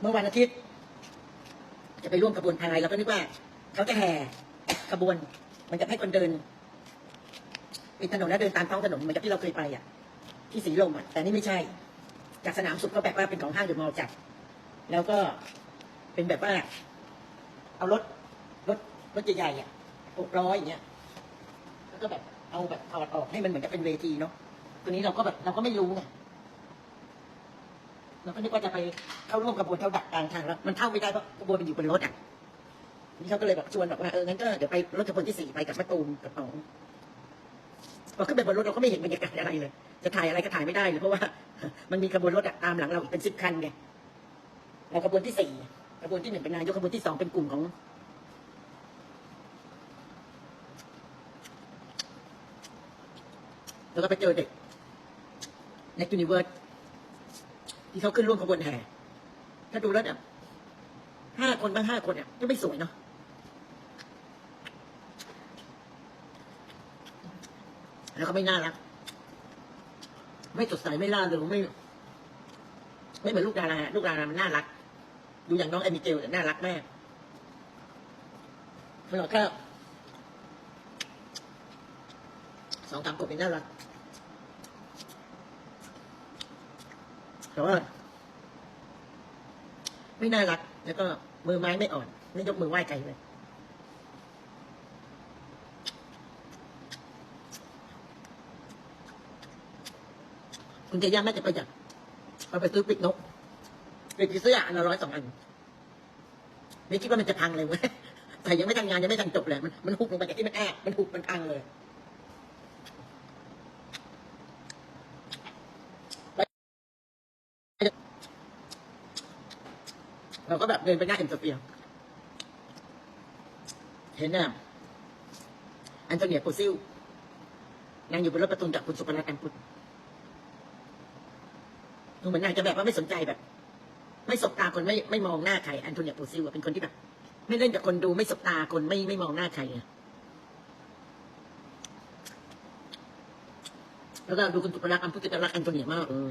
เมื่อวันอาทิตย์ จะไปร่วมขบวนพายเราก็นึกว่าเขาจะแห่ขบวน มันจะให้คนเดินปิดถนนแล้วเดินตามท้องถนนเหมือนกับที่เราเคยไปอะ ที่สีลมอะแต่นี่ไม่ใช่ จากสนามสุขก็แบบว่าเป็นของห้างเดอะมอลล์จัด แล้วก็เป็นแบบว่า เอารถรถรถใหญ่ๆอะหกร้อยอย่างเงี้ยแล้วก็แบบเอาแบบถอดออกให้มันเหมือนกับเป็นเวทีเนาะตัวนี้เราก็แบบเราก็ไม่รู้ไง เราก็นึกว่าจะไปเข้าร่วมกระบวนเขาดักกลางทางแล้วมันเข้าไม่ได้เพราะกระบวนมันอยู่บนรถอะนี่เขาก็เลยแบบชวนบอกว่าเอองั้นก็เดี๋ยวไปรถขบวนที่สี่ไปกับมะตูมกับป๋องพอขึ้นไปบนรถเราก็ไม่เห็นบรรยากาศอะไรเลย จะถ่ายอะไรก็ถ่ายไม่ได้เลยเพราะว่า มันมีขบวนรถอะตามหลังเราอีกเป็นสิบคันไงเราขบวนที่สี่ขบวนที่หนึ่งเป็นนายกขบวนที่สองเป็นกลุ่มของแล้วก็ไปเจอเด็กในยูนิเวิร์ส ที่เขาขึ้นร่วมขบวนแห่ถ้าดูแล้วเนี่ยห้าคนบ้างห้าคนเนี่ยก็ไม่สวยเนาะแล้วก็ไม่น่ารัก ไม่สดใสไม่ล่าเริงไม่ ไม่เหมือนลูกดาราลูกดารามันน่ารัก ดูอย่างน้องแอมิเกลน่ารักมากเราแค่สองสามกบเป็นน่ารักแต่ว่า ไม่น่ารัก แล้วก็มือไม้ไม่อ่อน ไม่ยกมือไหว้ใครเลยคุณเจย่าแม่จะประหยัดเอาไปซื้อปิดนกปิดผีเสื้ออันละร้อยสองอันไม่คิดว่ามันจะพังเลยเว้ยแต่ยังไม่ทันงานยังไม่ทันจบเลยมันมันหุบลงไปจากที่มันแอบมันหุบมันพังเลย เราก็แบบเดินไปหน้าเอ็มโซเฟียเห็นน่ะอันโตเนียโปซิลนั่งอยู่บนรถประตูจากคุณสุภรัตน์แอมพุทธดูเหมือนนางจะแบบว่าไม่สนใจแบบ ไม่สบตาคนไม่ไม่มองหน้าใครอันโตเนียโปซิลเป็นคนที่แบบ ไม่เล่นกับคนดูไม่สบตาคนไม่ไม่มองหน้าใครอะแล้วก็ดูคุณสุภรัตน์แอมพุทธจะรักอันโตเนียมากเออ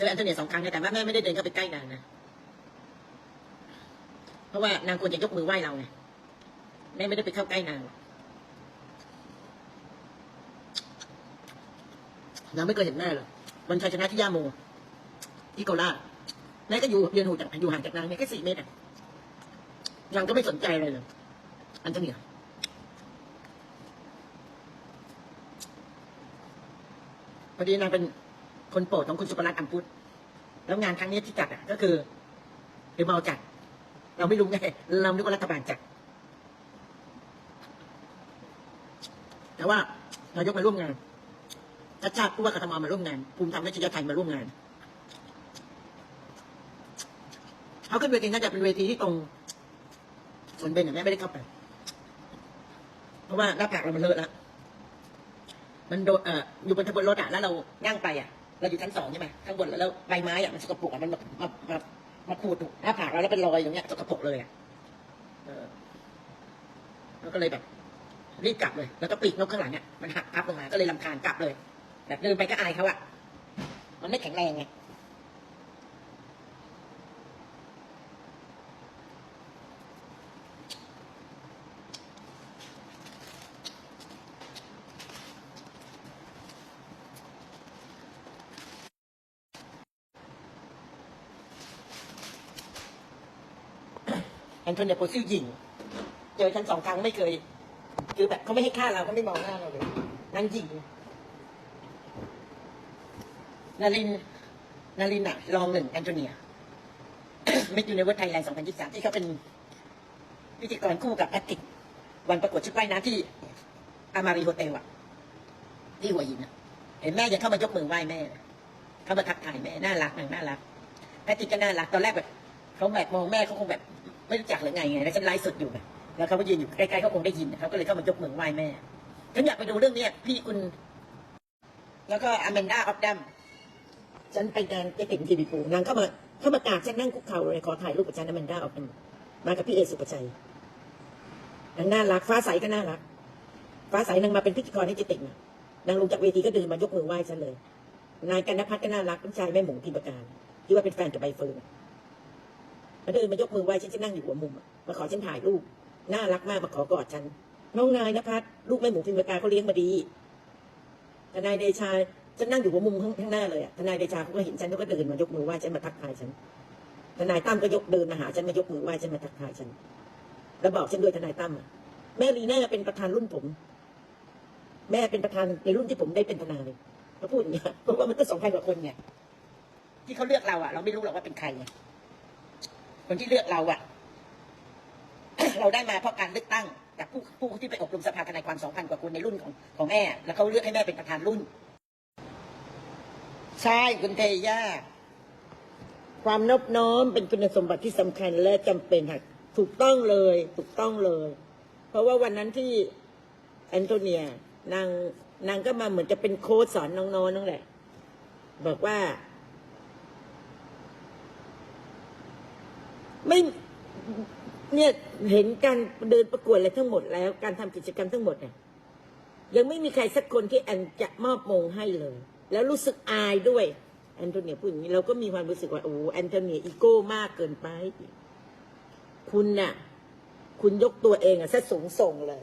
จอแอนโทเนียสองครั้งนะแต่ว่าแม่ไม่ได้เดินเข้าไปใกล้นางนะเพราะว่านางควรจะยกมือไหว้เราไงแม่ไม่ได้ไปเข้าใกล้นางนางไม่เคยเห็นแม่เลยวันชัยชนะที่ย่าโมที่โคราแม่ก็อยู่เรียนหูจากอยู่ห่างจากนางเนี่ยแค่สี่เมตรอะนางก็ไม่สนใจอะไรเลยอันโทเนียพอดีนางเป็น คนโปรดของคุณสุภรัตน์อัมพุทธแล้วงานครั้งนี้ที่จัดอะก็คือเดมอลจัด เราไม่รู้ไงเรานึกว่ารัฐบาลจัด แต่ว่านายกมาร่วมงานชาติชาติผู้ว่ากทมมาร่วมงาน ภูมิธรรมและชยไทยมาร่วมงานเขาขึ้นเวทีน่าจะเป็นเวทีที่ตรงส่วนเบนเนี่ยแม่ไม่ได้เข้าไป เพราะว่าหน้าผากเรามันเลอะแล้วมันโดนเอ่ออยู่บนทางบนรถอะแล้วเรานั่งไปอะ เราอยู่ชั้นสองใช่ไหมข้างบนแล้วใบไม้อะมันสกปรกอะมันมามามามาขูดหน้าผากเราแล้วเป็นรอยอย่างเงี้ยสกปรกเลยอะเออแล้วก็เลยแบบรีบกลับเลย แล้วก็ปีกนกข้างหลังเนี่ยมันหักพับลงมาก็เลยลำคาญกลับเลย แบบเดินไปก็อายเขาอะมันไม่แข็งแรงไง นโทเนียโปซิลยิง เจอฉันสองครั้งไม่เคย คือแบบเขาไม่ให้ค่าเราเขาไม่มองหน้าเราเลยนั่งยิงนารินนารินอะรองหนึ่งแอนโทเนียมิสยูนิเวิร์สไทยแลนด์2023 ที่เขาเป็นพิธีกรคู่กับแพทริก วันประกวดชุดว่ายน้ำที่อามารีโฮเทลอะที่หัวหินอะเห็นแม่ยังเข้ามายกมือไหว้แม่ เข้ามาทักทายแม่ น่ารักนางน่ารักแพทริกก็น่ารัก ตอนแรกแบบเขาแบบมองแม่เขาคงแบบ ไม่รู้จักหรือไงไงแล้วฉันไลฟ์สดอยู่ไงแล้วเขาก็ยืนอยู่ใกล้ๆเขาคงได้ยินเขาก็เลยเข้ามายกมือไหว้แม่ฉันอยากไปดูเรื่องเนี้ยพี่คุณ แล้วก็อแมนดาออฟดัมฉันไปงานเจ๊ติ๋มทีวีปูนางเข้ามาเข้ามากราบฉันนั่งคุกเข่าเลยขอถ่ายรูปกับฉันอแมนดาออฟดัมมากับพี่เอสุปชัยนางน่ารักฟ้าใสก็น่ารัก ฟ้าใสนางมาเป็นพิธีกรให้เจ๊ติ๋มนางลงจากเวทีก็เดินมายกมือไหว้ฉันเลย นายกันนพัฒน์ก็น่ารักลูกชายแม่หมูพิมพ์การที่ว่าเป็นแฟนกับใบเฟิร์น แล้วเดินมายกมือไหว้ฉันจะนั่งอยู่หัวมุมมาขอฉันถ่ายรูปน่ารักมากมาขอกอดฉัน น้องนายนภัสลูกแม่หมูพิมพ์กาเขาเลี้ยงมาดีทนายเดชาฉันนั่งอยู่หัวมุมข้างหน้าเลยทนายเดชาเขาก็เห็นฉันเขาก็เดินมายกมือไหว้ฉันมาทักทายฉันทนายตั้มก็ยกเดินมาหาฉันมายกมือไหว้ฉันมาทักทายฉันแล้วบอกฉันด้วยทนายตั้มแม่ลีน่าเป็นประธานรุ่นผม แม่เป็นประธานในรุ่นที่ผมได้เป็นทนายเขาพูดอย่างเงี้ยเพราะว่ามันก็สองพันกว่าคนไงที่เขาเลือกเราอะเราไม่รู้หรอกว่าเป็นใครไง คนที่เลือกเราอะเราได้มาเพราะการเลือกตั้งจากผู้ผู้ที่ไปอบรมสภาทนายความสองพันกว่าคนในรุ่นของของแม่ แล้วเขาเลือกให้แม่เป็นประธานรุ่น ใช่คุณเทย่าความนอบน้อมเป็นคุณสมบัติที่สำคัญและจำเป็นค่ะถูกต้องเลย ถูกต้องเลย เพราะว่าวันนั้นที่แอนโทเนียนางนางก็มาเหมือนจะเป็นโค้ชสอนน้องๆนั่นแหละ บอกว่า ไม่เนี่ยเห็นการเดินประกวดอะไรทั้งหมดแล้ว การทำกิจกรรมทั้งหมดเนี่ยยังไม่มีใครสักคนที่แอนจะมอบมงให้เลย แล้วรู้สึกอายด้วย แอนโทเนียพูดอย่างนี้เราก็มีความรู้สึกว่าโอ้แอนโทเนียอีโก้มากเกินไป คุณน่ะ คุณยกตัวเองอะซะสูงส่งเลย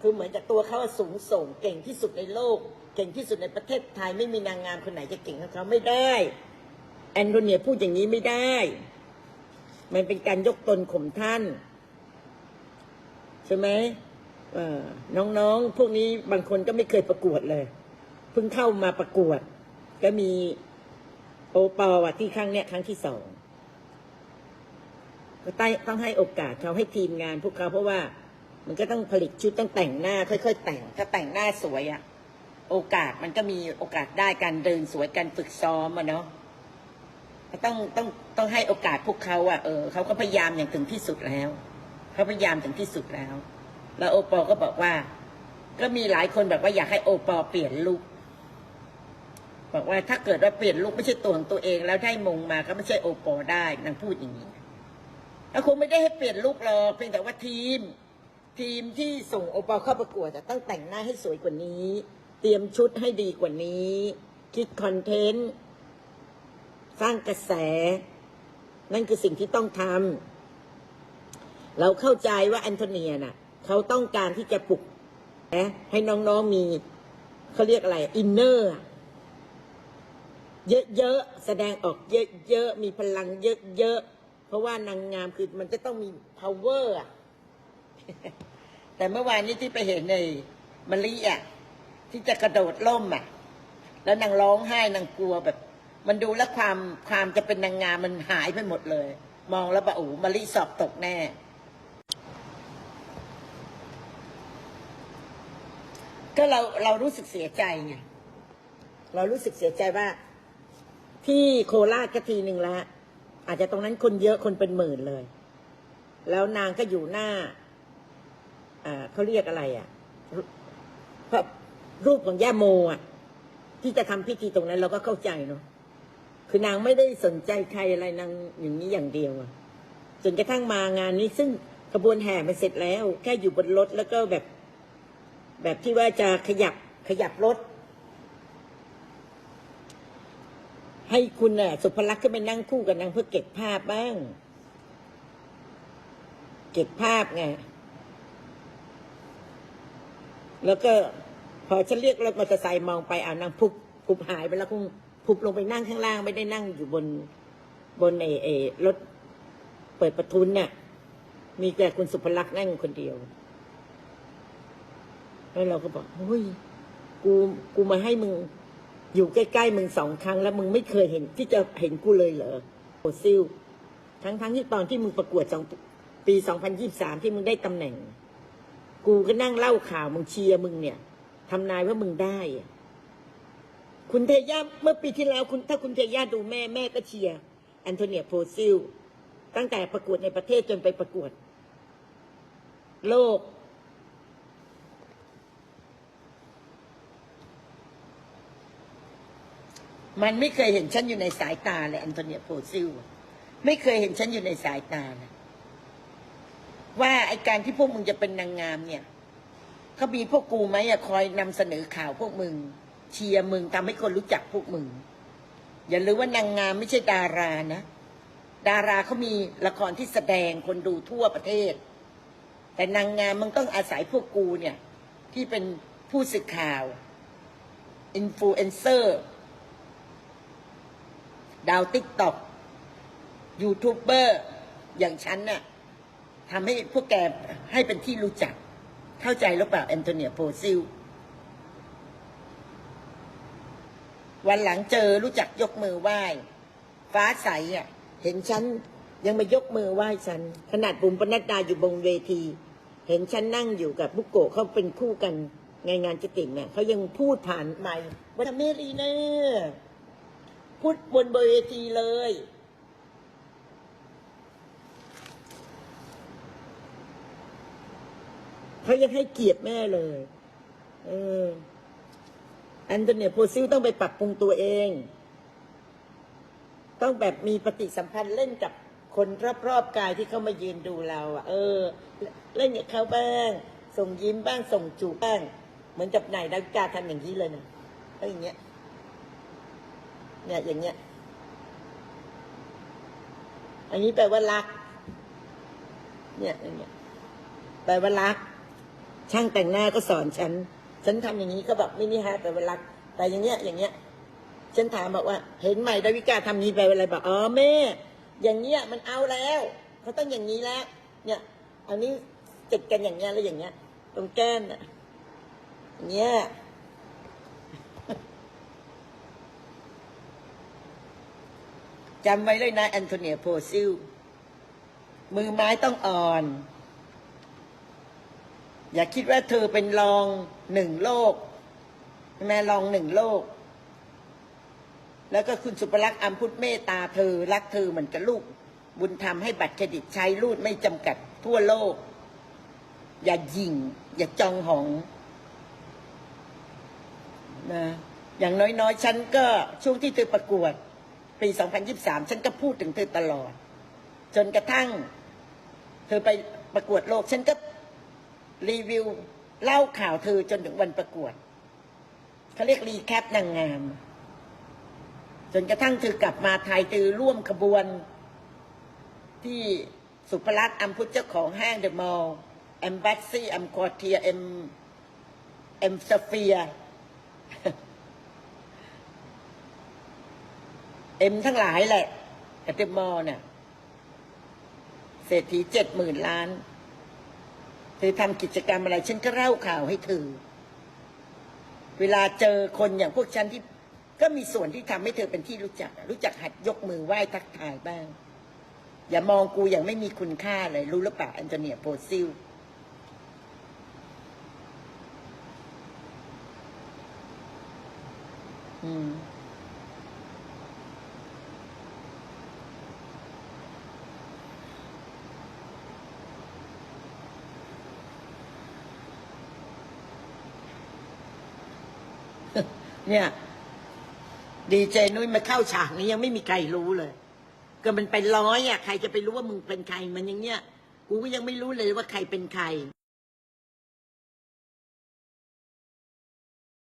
คือเหมือนกับตัวเขาสูงส่ง เก่งที่สุดในโลก เก่งที่สุดในประเทศไทยไม่มีนางงามคนไหนจะเก่งเท่าเขาไม่ได้ อนโทเนียพูดอย่างนี้ไม่ได้ มันเป็นการยกตนข่มท่าน ใช่ไหมน้องๆ พวกนี้บางคนก็ไม่เคยประกวดเลย เพิ่งเข้ามาประกวด ก็มีโอปอลอะที่ครั้งเนี้ยครั้งที่สองก็ต้องต้องให้โอกาสเขาให้ทีมงาน พวกเขาเพราะว่ามันก็ต้องผลิตชุดต้องแต่งหน้า ค่อย ๆ แต่งถ้าแต่งหน้าสวยอะโอกาสมันก็มีโอกาสได้การเดินสวยการฝึกซ้อมอะเนาะ ต้องต้องต้องให้โอกาสพวกเขาอะเออเขาก็พยายามอย่างถึงที่สุดแล้วเขาพยายามถึงที่สุดแล้ว แล้วโอปอลก็บอกว่า ก็มีหลายคนแบบว่าอยากให้โอปอลเปลี่ยนลุคบอกว่าถ้าเกิดว่าเปลี่ยนลุคไม่ใช่ตัวของตัวเอง แล้วได้มงมาก็ไม่ใช่โอปอลได้นางพูดอย่างนี้แล้วคงไม่ได้ให้เปลี่ยนลุคหรอกเพียงแต่ว่าทีม ทีมที่ส่งโอปอลเข้าประกวดจะต้องแต่งหน้าให้สวยกว่านี้ เตรียมชุดให้ดีกว่านี้ คิดคอนเทนต์ สร้างกระแส นั่นคือสิ่งที่ต้องทำเราเข้าใจว่าแอนโทเนียน่ะ เขาต้องการที่จะปลุกนะให้น้องๆมีเขาเรียกอะไรอินเนอร์เยอะๆแสดงออกเยอะๆมีพลังเยอะๆเพราะว่านางงามคือมันจะต้องมี power แต่เมื่อวานนี้ที่ไปเห็นในมะลิอะที่จะกระโดดล่มอะ แล้วนางร้องไห้นางกลัวแบบ มันดูแล้วความความจะเป็นนางงามมันหายไปหมดเลย มองแล้วแบบโอ้โหมะลิสอบตกแน่ ก็เราเรารู้สึกเสียใจไงเรารู้สึกเสียใจว่า ที่โคราชก็ทีหนึ่งแล้วอาจจะตรงนั้นคนเยอะคนเป็นหมื่นเลย แล้วนางก็อยู่หน้าอ่าเขาเรียกอะไรอะรูพระรูปของย่าโมอะ ที่จะทำพิธีตรงนั้นเราก็เข้าใจเนาะ คือนางไม่ได้สนใจใครอะไรนางอย่างนี้อย่างเดียวอะจนกระทั่งมางานนี้ซึ่งขบวนแห่มันเสร็จแล้ว แค่อยู่บนรถแล้วก็แบบ แบบที่ว่าจะขยับขยับรถ ให้คุณน่ะสุภลักษณ์ขึ้นไปนั่งคู่กับนางเพื่อเก็บภาพบ้าง เก็บภาพไงแล้วก็พอฉันเรียกรถมอเตอร์ไซค์มองไปอ่านางพุบพุบหายไปแล้วคง พุบลงไปนั่งข้างล่างไม่ได้นั่งอยู่บนบนเอเอรถเปิดประทุนเนี่ยมีแต่คุณสุภลักษณ์นั่งคนเดียว แล้วเราก็บอกเฮ้ยกูกูมาให้มึง อยู่ใกล้ๆมึงสองครั้ง แล้วมึงไม่เคยเห็น ที่จะเห็นกูเลยเหรอโอซิลทั้งๆที่ตอนที่มึงประกวดสองปีสองพันยี่สามที่มึงได้ตำแหน่ง กูก็นั่งเล่าข่าวมึงเชียร์มึงเนี่ยทำนายว่ามึงได้อะ คุณเทย่าเมื่อปีที่แล้วคุณถ้าคุณเทย่าดูแม่แม่ก็เชียร์แอนโทเนียโพซิลตั้งแต่ประกวดในประเทศจนไปประกวด โลก มันไม่เคยเห็นฉันอยู่ในสายตาเลยแอนโทเนียโพซิลไม่เคยเห็นฉันอยู่ในสายตาเลยว่าไอการที่พวกมึงจะเป็นนางงามเนี่ยเขามีพวกกูไหมอะคอยนำเสนอข่าวพวกมึง เชียร์มึงทำให้คนรู้จักพวกมึง อย่าลืมว่านางงามไม่ใช่ดารานะ ดาราเขามีละครที่แสดงคนดูทั่วประเทศ แต่นางงามมันต้องอาศัยพวกกูเนี่ย ที่เป็นผู้สื่อข่าวอินฟลูเอนเซอร์ดาวติ๊กต็อกยูทูบเบอร์อย่างฉันน่ะทำให้พวกแกให้เป็นที่รู้จัก เข้าใจหรือเปล่าแอนโทเนียโพซิล วันหลังเจอรู้จักยกมือไหว้ ฟ้าใสอะ เห็นฉันยังมายกมือไหว้ฉัน ขนาดบุ๋มปนัดดาอยู่บนเวที เห็นฉันนั่งอยู่กับบุกโกะเขาเป็นคู่กันในงานจิติ่งเนี่ยเขายังพูดผ่านไมค์ว่าทำเมรีเนอร์พูดบนเวทีเลย เขายังให้เกียรติแม่เลย เออ แอนโทเนียโพซิลต้องไปปรับปรุงตัวเอง ต้องแบบมีปฏิสัมพันธ์เล่นกับคนรอบๆกายที่เขามายืนดูเราอะเออ เล่นกับเขาบ้าง ส่งยิ้มบ้างส่งจูบบ้าง เหมือนกับนายดาวิกาทำอย่างนี้เลยนะเอออย่างเงี้ยเนี่ยอย่างเงี้ย อันนี้แปลว่ารัก เนี่ยอย่างเงี้ยแปลว่ารัก ช่างแต่งหน้าก็สอนฉัน ฉันทำอย่างนี้ก็แบบไมินิฮาร์ดแปลาแต่อย่างเงี้ยอย่างเงี้ยฉันถามบอกว่า เห็นไหมดาวิกาทำนี้ไปอะไรบอกอ๋อแม่ อย่างเงี้ยมันเอาแล้วเขาต้องอย่างนี้แล้ว เนี่ยอันนี้ติดกันอย่างเงี้ยแล้วอย่างเงี้ย ตรงแก้มน่ะอย่างเงี้ยจำไว้เลยนะแอนโทเนียโพซิล มือไม้ต้องอ่อน อย่าคิดว่าเธอเป็นรอง หนึ่งโลกแม่รองหนึ่งโลก แล้วก็คุณสุภลักษณ์อัมพุทธเมตตาเธอ รักเธอเหมือนกับลูก บุญธรรมให้บัตรเครดิตใช้รูดไม่จำกัดทั่วโลก อย่ายิง อย่าจองหองนะอย่างน้อยๆ ฉันก็ช่วงที่เธอประกวด ปี 2023 ฉันก็พูดถึงเธอตลอด จนกระทั่ง เธอไปประกวดโลก ฉันก็รีวิว เล่าข่าวเธอจนถึงวันประกวดเขาเรียกรีแคปนางงาม จนกระทั่งเธอกลับมาไทยเธอร่วมขบวน ที่สุภลักษณ์อัมพุทธเจ้าของห้างเดอะมอลล์แอมบัสซี่แอมคอเทียเอ็มเอ็มสเฟียเอ็มทั้งหลายแหละเดอะมอลล์เนี่ยเศรษฐีเจ็ดหมื่นล้าน เธอทำกิจกรรมอะไร ฉันก็เล่าข่าวให้เธอ เวลาเจอคนอย่างพวกฉันที่ก็มีส่วนที่ทำให้เธอเป็นที่รู้จัก รู้จักหัดยกมือไหว้ทักทายบ้าง อย่ามองกูอย่างไม่มีคุณค่าเลย รู้หรือเปล่าแอนโทเนียโพซิลอืม เนี่ย ดีเจนุ้ยมาเข้าฉากนี้ยังไม่มีใครรู้เลย ก็มันเป็นร้อยอะ ใครจะไปรู้ว่ามึงเป็นใครมันอย่างเงี้ย กูก็ยังไม่รู้เลยว่าใครเป็นใคร